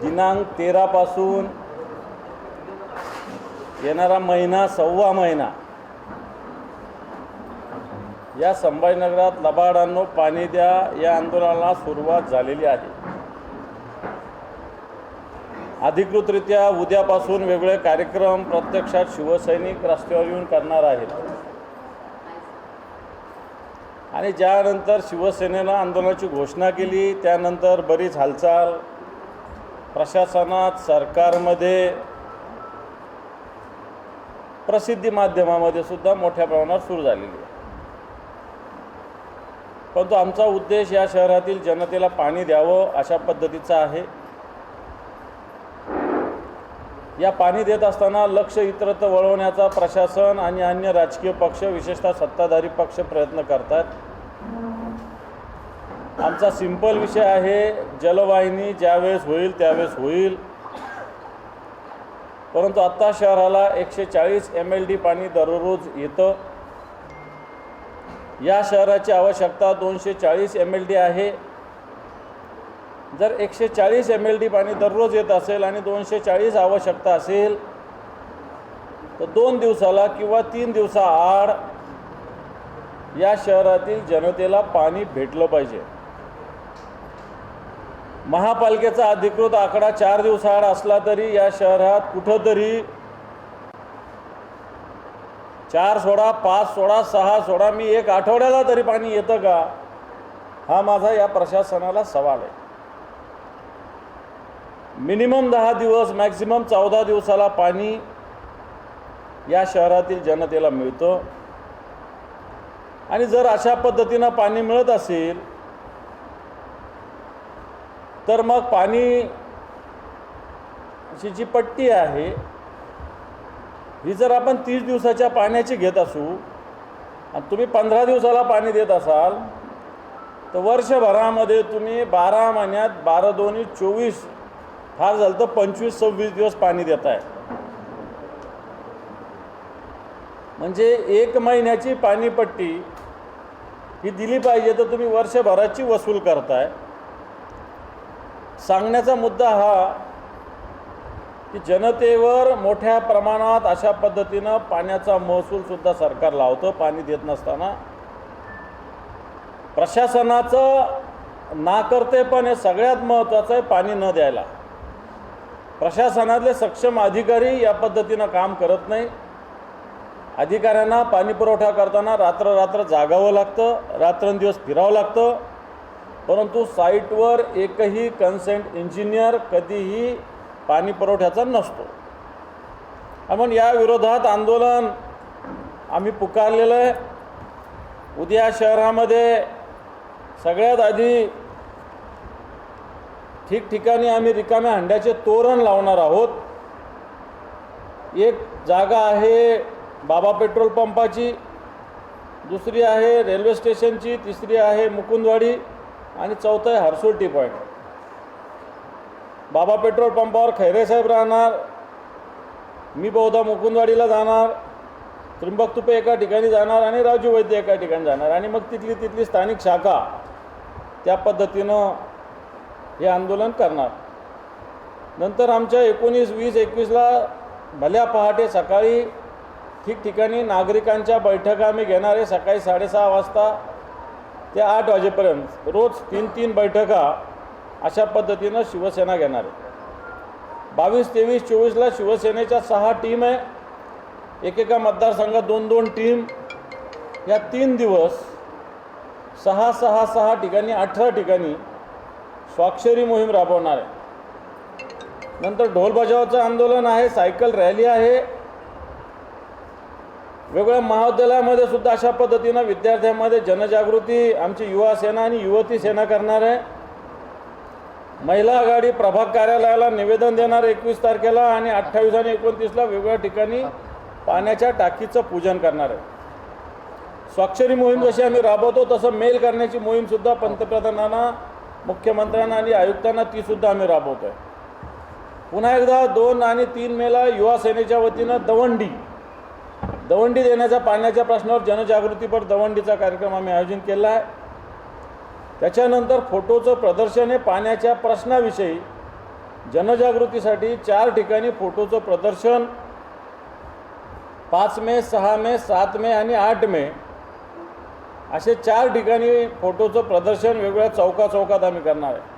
दिनांक तेरापासून येणारा महिना सव्वा महिना. या संभाजीनगरात लबाडांनो पाणी द्या या आंदोलनाला सुरुवात झालेली आहे. अधिकृतरित्या उद्यापासून वेगवेगळे कार्यक्रम प्रत्यक्षात शिवसैनिक रस्त्यावर येऊन करणार आहेत. आणि ज्यानंतर शिवसेनेनं आंदोलनाची घोषणा केली त्यानंतर बरीच हालचाल. प्रशासनात सरकारमध्ये प्रसिद्धी माध्यमामध्ये सुद्धा मोठ्या प्रमाणात सुरू झालेली आहे. परंतु आमचा उद्देश या शहरातील जनतेला पाणी द्यावं अशा पद्धतीचा आहे. या पाणी देत असताना लक्ष इतरत्र वळवण्याचा प्रशासन आणि अन्य राजकीय पक्ष विशेषतः सत्ताधारी पक्ष प्रयत्न करतात. आमचा सिंपल विषय आहे जलवाहिनी ज्यावेळेस होईल त्यावेळेस होईल. परंतु आत्ता शहराला एकशे चाळीस एम एल डी पाणी दररोज येतं. या शहराची आवश्यकता दोनशे चाळीस एम एल डी आहे. जर एकशे चाळीस एम एल डी पाणी दररोज येत असेल आणि दोनशे चाळीस आवश्यकता असेल तर दोन दिवसाला किंवा तीन दिवसाआड या शहरातील जनतेला पाणी भेटलं पाहिजे. महापालिकेचा अधिकृत आकडा चार दिवसाआड असला तरी या शहरात कुठंतरी चार सोळा पाच सोळा सहा सोळा मी एक आठवड्याला तरी पाणी येतं का? हा माझा या प्रशासनाला सवाल आहे. मिनिमम दहा दिवस मॅक्झिमम चौदा दिवसाला पाणी या शहरातील जनतेला मिळतं. आणि जर अशा पद्धतीनं पाणी मिळत असेल तर मग पाणी ची जी पट्टी आहे ही जर आपण तीस दिवसाच्या पाण्याची घेत असू आणि तुम्ही पंधरा दिवसाला पाणी देत असाल तर वर्षभरामध्ये तुम्ही बारा महिन्यात बारा दोन्ही चोवीस फार झालं तर पंचवीस सव्वीस दिवस पाणी देत आहे म्हणजे एक महिन्याची पाणीपट्टी ही दिली पाहिजे तर तुम्ही वर्षभराची वसूल करताय. सांगण्याचा मुद्दा हा की जनतेवर मोठ्या प्रमाणात अशा पद्धतीनं पाण्याचा महसूलसुद्धा सरकार लावतं पाणी देत नसताना. प्रशासनाचं नाकर्तेपण हे सगळ्यात महत्त्वाचं आहे पाणी न द्यायला. प्रशासनातले सक्षम अधिकारी या पद्धतीनं काम करत नाही. अधिकाऱ्यांना पाणीपुरवठा करताना रात्र रात्र जागावं लागतं रात्रंदिवस फिरावं लागतं. परंतु साईटवर एकही कन्सेंट इंजिनियर कधीही पाणी पुरवठ्याचा नसतो. मग या विरोधात आंदोलन आम्ही पुकारलेलं आहे. उद्या शहरामध्ये सगळ्यात आधी ठिकठिकाणी आम्ही रिकाम्या हंड्याचे तोरण लावणार आहोत. एक जागा आहे बाबा पेट्रोल पंपाची दुसरी आहे रेल्वे स्टेशनची तिसरी आहे मुकुंदवाडी आणि चौथं आहे Harsul T point. Baba petrol पंपावर खैरेसाहेब राहणार मी बहुधा मुकुंदवाडीला जाणार त्रिंबक तुपे एका ठिकाणी जाणार आणि राजू वैद्य एका ठिकाणी जाणार. आणि मग तिथली तिथली स्थानिक शाखा त्या पद्धतीनं हे आंदोलन करणार. नंतर आमच्या एकोणीस वीस एकवीसला भल्या पहाटे सकाळी ठिकठिकाणी नागरिकांच्या बैठका आम्ही घेणार आहे. सकाळी साडेसहा वाजता ते आठ वाजेपर्यंत. रोज तीन तीन बैठका अशा पद्धतीनं शिवसेना घेणार आहे. बावीस तेवीस चोवीसला शिवसेनेच्या सहा टीम आहे. एकेका मतदारसंघात दोन दोन टीम. या तीन दिवस सहा सहा सहा ठिकाणी अठरा ठिकाणी स्वाक्षरी मोहीम राबवणार आहे. नंतर ढोलबजावाचं आंदोलन आहे सायकल रॅली आहे. वेगवेगळ्या महाविद्यालयामध्ये सुद्धा अशा पद्धतीनं विद्यार्थ्यांमध्ये जनजागृती आमची युवा सेना आणि युवती सेना करणार. आहे महिला आघाडी प्रभाग कार्यालयाला निवेदन देणार एकवीस तारखेला आणि अठ्ठावीस आणि एकोणतीसला वेगवेगळ्या ठिकाणी पाण्याच्या टाकीचं पूजन करणार आहे. स्वाक्षरी मोहीम जशी आम्ही राबवतो तसं मेल करण्याची मोहीमसुद्धा पंतप्रधानांना मुख्यमंत्र्यांना आणि आयुक्तांना तीसुद्धा आम्ही राबवतो आहे पुन्हा एकदा दोन आणि तीन मेला युवा सेनेच्या वतीनं दवंडी दवंडी देण्याच्या पाण्याच्या प्रश्नावर जनजागृतीपर दवंडीचा कार्यक्रम आम्ही आयोजन केला आहे. त्याच्यानंतर फोटोचं प्रदर्शन हे पाण्याच्या प्रश्नाविषयी जनजागृतीसाठी चार ठिकाणी फोटोचं प्रदर्शन. पाच मे सहा मे सात मे आणि आठ मे असे चार ठिकाणी फोटोचं प्रदर्शन वेगवेगळ्या चौका चौकात आम्ही करणार आहे.